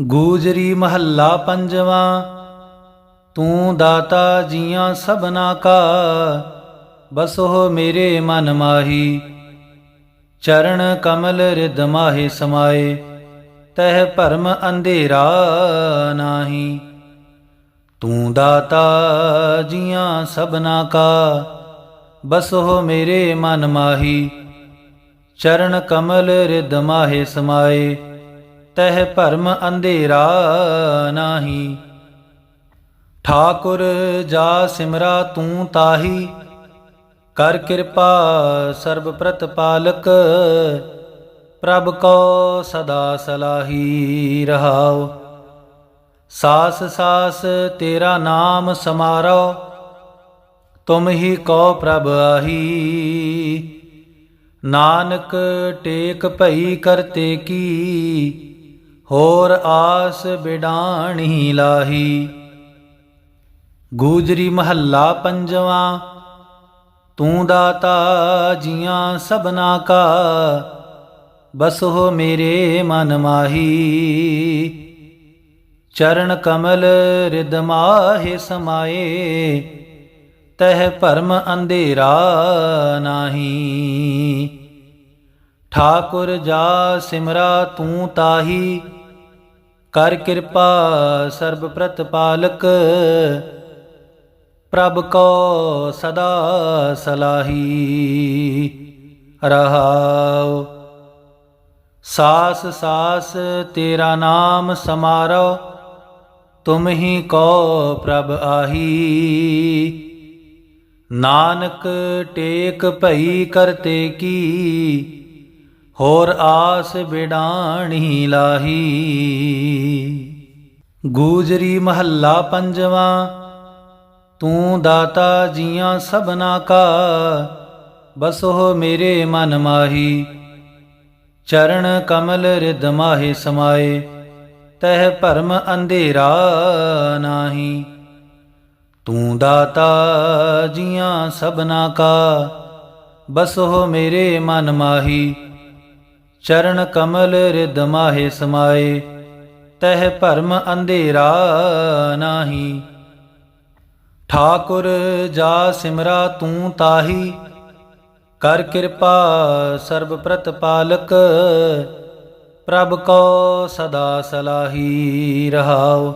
ਗੂਜਰੀ ਮਹੱਲਾ ਪੰਜਵਾਂ, ਤੂੰ ਦਾਤਾ ਜੀਆਂ ਸਭਨਾ ਕਾ, ਬਸੋ ਮੇਰੇ ਮਨ ਮਾਹੀ। ਚਰਨ ਕਮਲ ਰਿਦ ਮਾਹੇ ਸਮਾਏ, ਤਹ ਭਰਮ ਅੰਧੇਰਾ ਨਾਹੀ। ਤੂੰ ਦਾਤਾ ਜੀਆਂ ਸਭਨਾ ਕਾ, ਬਸੋ ਮੇਰੇ ਮਨ ਮਾਹੀ। ਚਰਨ ਕਮਲ ਰਿਦ ਮਾਹੇ ਸਮਾਏ ਤਹਿ ਭਰਮ ਅੰਧੇਰਾ ਨਾਹੀ। ਠਾਕੁਰ ਜਾ ਸਿਮਰਾ ਤੂੰ ਤਾਹੀ। ਕਰ ਕਿਰਪਾ ਸਰਬ ਪ੍ਰਤਪਾਲਕ ਪ੍ਰਭ ਕੋ ਸਦਾ ਸਲਾਹੀ ਰਹਾਉ। ਸਾਸ ਸਾਸ ਤੇਰਾ ਨਾਮ ਸਮਾਰੋ। ਤੁਮ ਹੀ ਕੋ ਪ੍ਰਭ ਆਹੀ। ਨਾਨਕ ਟੇਕ ਭਈ ਕਰਤੇ ਕੀ। ਹੋਰ ਆਸ ਬਿਡਾਣੀ ਲਾਹੀ। ਗੂਜਰੀ ਮਹੱਲਾ ਪੰਜਵਾਂ, ਤੂੰ ਦਾਤਾ ਜੀਆਂ ਸਭਨਾ ਕਾ, ਬਸੋ ਮੇਰੇ ਮਨ ਮਾਹੀ। ਚਰਨ ਕਮਲ ਰਿਦ ਮਾਹੇ ਸਮਾਏ, ਤਹ ਭਰਮ ਅੰਧੇਰਾ ਨਾਹੀ। ਠਾਕੁਰ ਜਾ ਸਿਮਰਾ ਤੂੰ ਤਾਹੀ ਕਰ ਕਿਰਪਾ ਸਰਬ ਪ੍ਰਤਪਾਲਕ ਪ੍ਰਭ ਕੋ ਸਦਾ ਸਲਾਹੀ ਰਹਾਉ। ਸਾਸ ਸਾਸ ਤੇਰਾ ਨਾਮ ਸਮਾਰੋ, ਤੁਮ ਹੀ ਕੋ ਪ੍ਰਭ ਆਹੀ। ਨਾਨਕ ਟੇਕ ਭਈ ਕਰਤੇ ਕੀ ਹੋਰ ਆਸ ਬਿਡਾਣੀ ਲਾਹੀ। ਗੂਜਰੀ ਮਹੱਲਾ ਪੰਜਵਾਂ, ਤੂੰ ਦਾਤਾ ਜੀਆਂ ਸਭਨਾ ਕਾ, ਬਸੋ ਮੇਰੇ ਮਨ ਮਾਹੀ। ਚਰਨ ਕਮਲ ਰਿਦ ਮਾਹੇ ਸਮਾਏ, ਤਹਿ ਭਰਮ ਅੰਧੇਰਾ ਨਾਹੀ। ਤੂੰ ਦਾਤਾ ਜੀਆਂ ਸਭਨਾ ਕਾ, ਬਸੋ ਮੇਰੇ ਮਨ ਮਾਹੀ। ਚਰਨ ਕਮਲ ਰਿਦ ਮਾਹੇ ਸਮਾਏ, ਤਹਿ ਭਰਮ ਅੰਧੇਰਾ ਨਾਹੀ। ਠਾਕੁਰ ਜਾ ਸਿਮਰਾ ਤੂੰ ਤਾਹੀ, ਕਰ ਕਿਰਪਾ ਸਰਬ ਪ੍ਰਤਪਾਲਕ ਪ੍ਰਭ ਕੋ ਸਦਾ ਸਲਾਹੀ ਰਹਾਉ।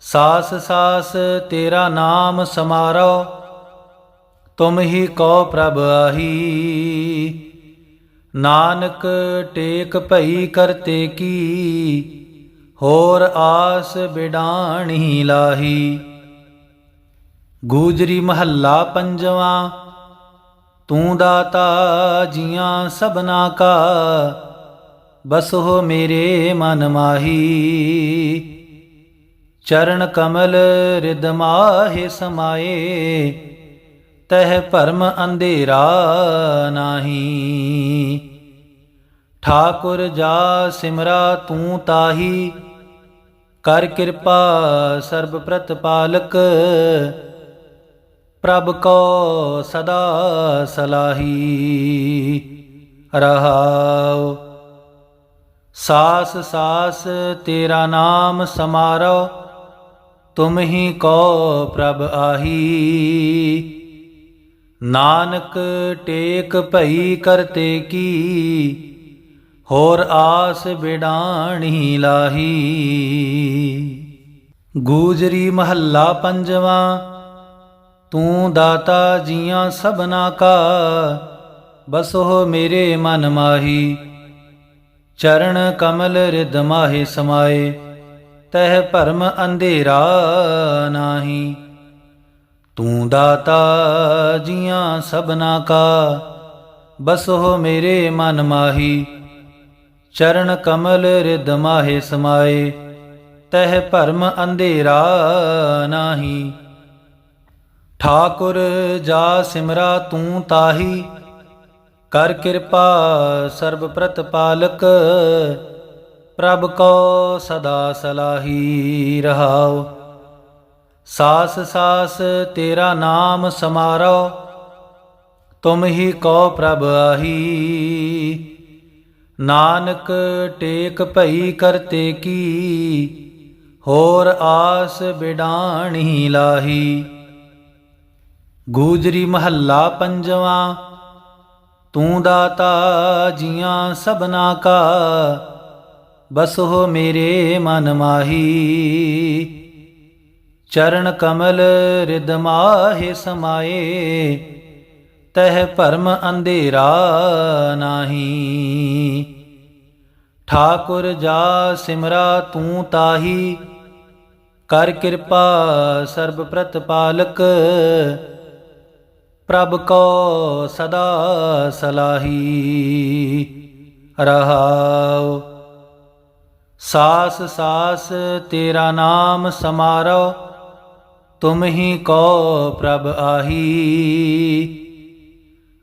ਸਾਸ ਸਾਸ ਤੇਰਾ ਨਾਮ ਸਮਾਰੋ, ਤੁਮ ਹੀ ਕੋ ਪ੍ਰਭ ਆਹੀ। ਨਾਨਕ ਟੇਕ ਭਈ ਕਰਤੇ ਕੀ, ਹੋਰ ਆਸ ਬਿਡਾਣੀ ਲਾਹੀ। ਗੂਜਰੀ ਮਹੱਲਾ ਪੰਜਵਾਂ, ਤੂੰ ਦਾਤਾ ਜੀਆਂ ਸਭਨਾ ਕਾ, ਬਸੋ ਮੇਰੇ ਮਨ ਮਾਹੀ। ਚਰਨ ਕਮਲ ਰਿਦ ਸਮਾਏ ਤਹ ਭਰਮ ਅੰਧੇਰਾ ਨਾਹੀ। ਠਾਕੁਰ ਜਾ ਸਿਮਰਾ ਤੂੰ ਤਾਹੀ। ਕਰ ਕਿਰਪਾ ਸਰਬ ਪ੍ਰਤਪਾਲਕ ਪ੍ਰਭ ਕੋ ਸਦਾ ਸਲਾਹੀ। ਰਹਾਉ। ਸਾਸ ਸਾਸ ਤੇਰਾ ਨਾਮ ਸਮਾਰੋ। ਤੁਮ ਹੀ ਕੋ ਪ੍ਰਭ ਆਹੀ। ਨਾਨਕ ਟੇਕ ਭਈ ਕਰਤੇ ਕੀ, ਹੋਰ ਆਸ ਬਿਡਾਣੀ ਲਾਹੀ। ਗੂਜਰੀ ਮਹੱਲਾ ਪੰਜਵਾਂ, ਤੂੰ ਦਾਤਾ ਜੀਆਂ ਸਭਨਾ ਕਾ ਬਸੋ ਮੇਰੇ ਮਨ ਮਾਹੀ। ਚਰਨ ਕਮਲ ਰਿਦ ਮਾਹੇ ਸਮਾਏ, ਤਹਿ ਭਰਮ ਅੰਧੇਰਾ ਨਾਹੀ। ਤੂੰ ਦਾਤਾ ਜੀਆਂ ਸਭਨਾ ਕਾ, ਬਸ ਬਸੋ ਮੇਰੇ ਮਨ ਮਾਹੀ। ਚਰਨ ਕਮਲ ਰਿਦ ਮਾਹੇ ਸਮਾਏ, ਤਹਿ ਭਰਮ ਅੰਧੇਰਾ ਨਾਹੀ। ਠਾਕੁਰ ਜਾ ਸਿਮਰਾ ਤੂੰ ਤਾਹੀ, ਕਰ ਕਿਰਪਾ ਸਰਬ ਪ੍ਰਤਪਾਲਕ ਪ੍ਰਭ ਕੋ ਸਦਾ ਸਲਾਹੀ ਰਹਾਉ। ਸਾਸ ਸਾਸ ਤੇਰਾ ਨਾਮ ਸਮਾਰੋ, ਤੁਮ ਹੀ ਕੋ ਪ੍ਰਭ ਆਹੀ। ਨਾਨਕ ਟੇਕ ਭਈ ਕਰਤੇ ਕੀ, ਹੋਰ ਆਸ ਬਿਡਾਣੀ ਲਾਹੀ। ਗੂਜਰੀ ਮਹੱਲਾ ਪੰਜਵਾਂ, ਤੂੰ ਦਾਤਾ ਜੀਆਂ ਸਭਨਾ ਕਾ, ਬਸੋ ਮੇਰੇ ਮਨ ਮਾਹੀ। ਚਰਨ ਕਮਲ ਰਿਦ ਮਾਹੇ ਸਮਾਏ, ਤਹ ਭਰਮ ਅੰਧੇਰਾ ਨਾਹੀ। ਠਾਕੁਰ ਜਾ ਸਿਮਰਾ ਤੂੰ ਤਾਹੀ, ਕਰ ਕਿਰਪਾ ਸਰਬ ਪ੍ਰਤਪਾਲਕ ਪ੍ਰਭ ਕੋ ਸਦਾ ਸਲਾਹੀ। ਰਹਾਉ, ਸਾਸ ਸਾਸ ਤੇਰਾ ਨਾਮ ਸਮਾਰੋ ਤੁਮ ਹੀ ਕੋ ਪ੍ਰਭ ਆਹੀ।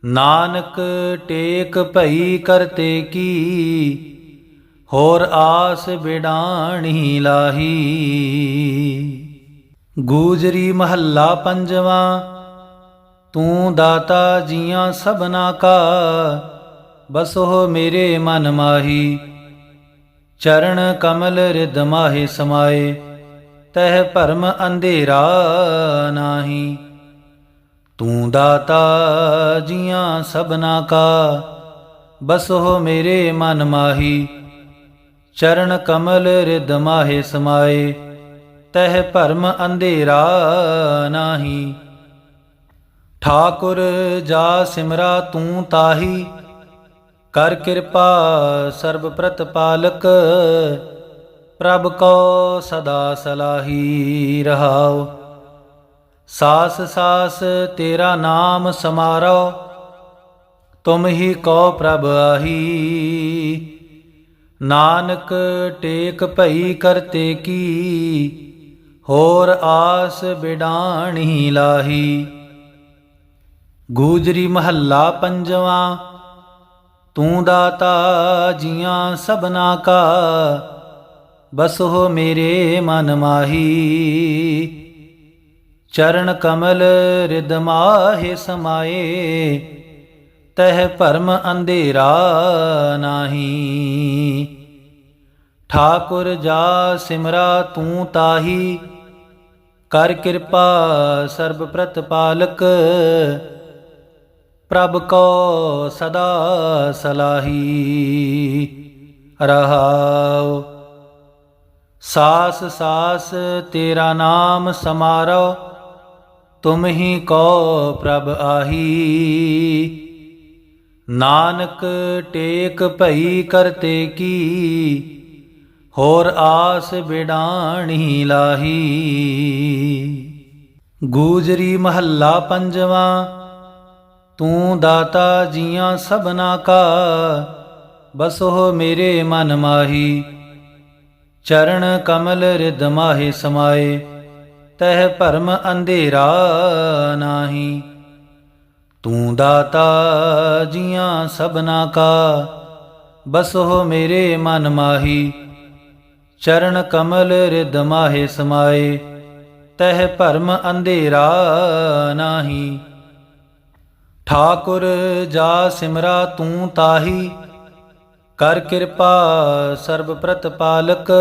ਨਾਨਕ ਟੇਕ ਭਈ ਕਰਤੇ ਕੀ, ਹੋਰ ਆਸ ਬਿਡਾਣੀ ਲਾਹੀ। ਗੂਜਰੀ ਮਹੱਲਾ ਪੰਜਵਾਂ, ਤੂੰ ਦਾਤਾ ਜੀਆਂ ਸਭਨਾ ਕਾ ਬਸੋ ਮੇਰੇ ਮਨ ਮਾਹੀ। ਚਰਨ ਕਮਲ ਰਿਦ ਮਾਹੇ ਸਮਾਏ। ਤਹਿ ਭਰਮ ਅੰਧੇਰਾ ਨਾਹੀ। ਤੂੰ ਦਾਤਾ ਜੀਆਂ ਸਭਨਾ ਕਾ, ਬਸੋ ਮੇਰੇ ਮਨ ਮਾਹੀ। ਚਰਨ ਕਮਲ ਰਿਦ ਮਾਹੇ ਸਮਾਏ, ਤਹਿ ਭਰਮ ਅੰਧੇਰਾ ਨਾਹੀ। ਠਾਕੁਰ ਜਾ ਸਿਮਰਾ ਤੂੰ ਤਾਹੀ, ਕਰ ਕਿਰਪਾ ਸਰਬ ਪ੍ਰਤਪਾਲਕ ਪ੍ਰਭ ਕੋ ਸਦਾ ਸਲਾਹੀ ਰਹਾਉ ਸਾਸ ਸਾਸ ਤੇਰਾ ਨਾਮ ਸਮਾਰੋ, ਤੁਮ ਹੀ ਕੋ ਪ੍ਰਭ ਆਹੀ। ਨਾਨਕ ਟੇਕ ਭਈ ਕਰਤੇ ਕੀ, ਹੋਰ ਆਸ ਬਿਡਾਣੀ ਲਾਹੀ। ਗੂਜਰੀ ਮਹੱਲਾ ਪੰਜਵਾਂ, ਤੂੰ ਦਾਤਾ ਜੀਆਂ ਸਭਨਾ ਕਾ ਬਸ ਬਸੋ ਮੇਰੇ ਮਨ ਮਾਹੀ। ਚਰਨ ਕਮਲ ਰਿਦ ਮਾਹੇ ਸਮਾਏ, ਤਹ ਭਰਮ ਅੰਧੇਰਾ ਨਾਹੀ। ਠਾਕੁਰ ਜਾ ਸਿਮਰਾ ਤੂੰ ਤਾਹੀ, ਕਰ ਕਿਰਪਾ ਸਰਬ ਪ੍ਰਤਪਾਲਕ ਪ੍ਰਭ ਕੋ ਸਦਾ ਸਲਾਹੀ। ਰਹਾਉ ਸਾਸ ਸਾਸ ਤੇਰਾ ਨਾਮ ਸਮਾਰੋ, ਤੁਮ ਹੀ ਕੋ ਪ੍ਰਭ ਆਹੀ। ਨਾਨਕ ਟੇਕ ਭਈ ਕਰਤੇ ਕੀ, ਹੋਰ ਆਸ ਬਿਡਾਣੀ ਲਾਹੀ। ਗੂਜਰੀ ਮਹੱਲਾ ਪੰਜਵਾਂ, ਤੂੰ ਦਾਤਾ ਜੀਆਂ ਸਭਨਾ ਕਾ, ਬਸੋ ਮੇਰੇ ਮਨ ਮਾਹੀ। ਚਰਨ ਕਮਲ ਰਿਦ ਮਾਹੇ ਸਮਾਏ, ਤਹ ਭਰਮ ਅੰਧੇਰਾ ਨਾਹੀ। ਤੂੰ ਦਾਤਾ ਜੀਆਂ ਸਭਨਾ ਕਾ, ਬਸੋ ਮੇਰੇ ਮਨ ਮਾਹੀ। ਚਰਨ ਕਮਲ ਰਿਦ ਮਾਹੇ ਸਮਾਏ, ਤਹ ਭਰਮ ਅੰਧੇਰਾ ਨਾਹੀ। ਠਾਕੁਰ ਜਾ ਸਿਮਰਾ ਤੂੰ ਤਾਹੀ ਕਰ ਕਿਰਪਾ ਸਰਬ ਪ੍ਰਤਪਾਲਕ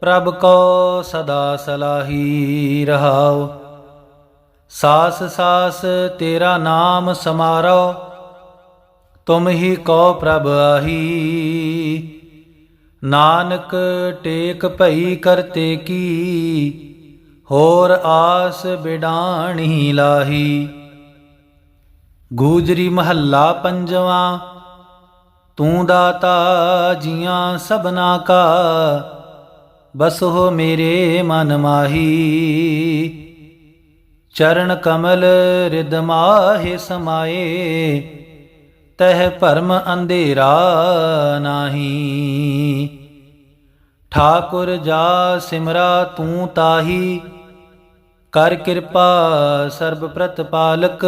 ਪ੍ਰਭ ਕੋ ਸਦਾ ਸਲਾਹੀ ਰਹਾਉ ਸਾਸ ਸਾਸ ਤੇਰਾ ਨਾਮ ਸਮਾਰੋ, ਤੁਮ ਹੀ ਕੋ ਪ੍ਰਭ ਆਹੀ। ਨਾਨਕ ਟੇਕ ਭਈ ਕਰਤੇ ਕੀ ਹੋਰ ਆਸ ਬਿਡਾਣੀ ਲਾਹੀ। ਗੂਜਰੀ ਮਹੱਲਾ ਪੰਜਵਾਂ ਤੂੰ ਦਾਤਾ ਜੀਆਂ ਸਭਨਾ ਕਾ, ਬਸੋ ਮੇਰੇ ਮਨ ਮਾਹੀ। ਚਰਨ ਕਮਲ ਰਿਦ ਮਾਹੇ ਸਮਾਏ, ਤਹ ਭਰਮ ਅੰਧੇਰਾ ਨਾਹੀ। ਠਾਕੁਰ ਜਾ ਸਿਮਰਾ ਤੂੰ ਤਾਹੀ, ਕਰ ਕਿਰਪਾ ਸਰਬ ਪ੍ਰਤਪਾਲਕ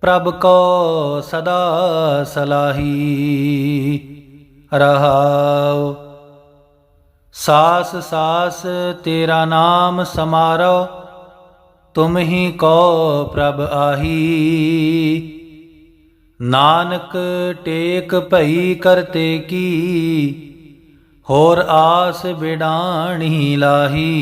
ਪ੍ਰਭ ਕੋ ਸਦਾ ਸਲਾਹੀ ਰਹਾਉ। ਸਾਸ ਸਾਸ ਤੇਰਾ ਨਾਮ ਸਮਾਰੋ, ਤੁਮ ਹੀ ਕੋ ਪ੍ਰਭ ਆਹੀ। ਨਾਨਕ ਟੇਕ ਭਈ ਕਰਤੇ ਕੀ ਹੋਰ ਆਸ ਬਿਡਾਣੀ ਲਾਹੀ।